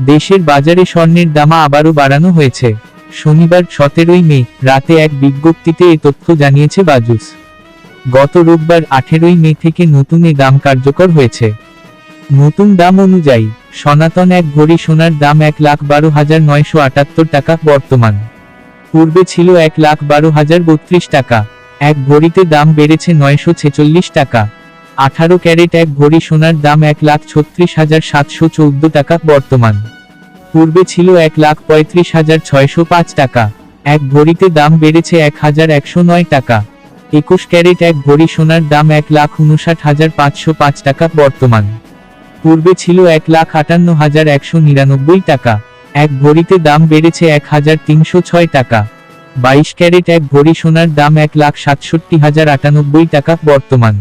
দেশের বাজারে স্বর্ণের দামা আবারও বাড়ানো হয়েছে। শনিবার সতেরোই মে রাতে এক বিজ্ঞপ্তিতে এ তথ্য জানিয়েছে বাজুস। গত রোববার আঠেরোই মে থেকে নতুন এ দাম কার্যকর হয়েছে। নতুন দাম অনুযায়ী, সনাতন এক ভরি সোনার দাম এক লাখ বারো হাজার নয়শো আটাত্তর টাকা বর্তমান। পূর্বে ছিল এক লাখ বারো হাজার বত্রিশ টাকা, এক ভরিতে দাম বেড়েছে নয়শো ছেচল্লিশ টাকা। আঠারো ক্যারেট এক ভরি সোনার দাম এক লাখ ছত্রিশ হাজার সাতশো চৌদ্দ টাকা বর্তমান। পূর্বে ছিল এক লাখ পঁয়ত্রিশ হাজার ছয়শো পাঁচ টাকা। এক ভরিতে দাম বেড়েছে এক হাজার একশো নয় টাকা। একুশ ক্যারেট এক ভরি সোনার দাম এক লাখ উনষাট হাজার পাঁচশো পাঁচ টাকা বর্তমান। পূর্বে ছিল এক লাখ আটান্ন হাজার একশো নিরানব্বই টাকা। এক ভরিতে দাম বেড়েছে এক হাজার তিনশো ছয় টাকা। বাইশ ক্যারেট এক ভরি সোনার দাম এক লাখ সাতষট্টি হাজার আটানব্বই টাকা বর্তমান।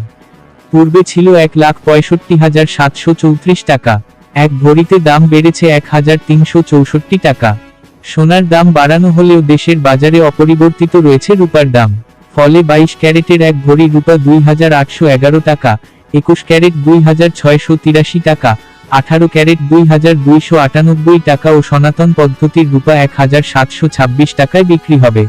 পূর্বে ছিল এক লাখ পঁয়ষট্টি হাজার সাতশো চৌত্রিশ টাকা। এক ভরিতে দাম বেড়েছে এক হাজার তিনশো চৌষট্টি টাকা। সোনার দাম বাড়ানো হলেও দেশের বাজারে অপরিবর্তিত রয়েছে রূপার দাম। ফলে বাইশ ক্যারেটের এক ভরি রূপা দুই হাজার আটশো এগারো টাকা, একুশ ক্যারেট দুই হাজার ছয়শো তিরাশি টাকা, আঠারো ক্যারেট দুই হাজার দুইশো আটানব্বই টাকা ও সনাতন পদ্ধতির রূপা এক হাজার সাতশো ছাব্বিশ টাকায় বিক্রি হবে।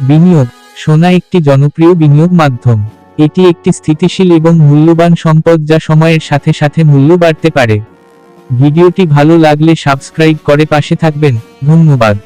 বিনিয়োগ, সোনা একটি জনপ্রিয় বিনিয়োগ মাধ্যম। এটি একটি স্থিতিশীল এবং মূল্যবান সম্পদ যা সময়ের সাথে সাথে মূল্য বাড়তে পারে। ভিডিওটি ভালো লাগলে সাবস্ক্রাইব করে পাশে থাকবেন। ধন্যবাদ।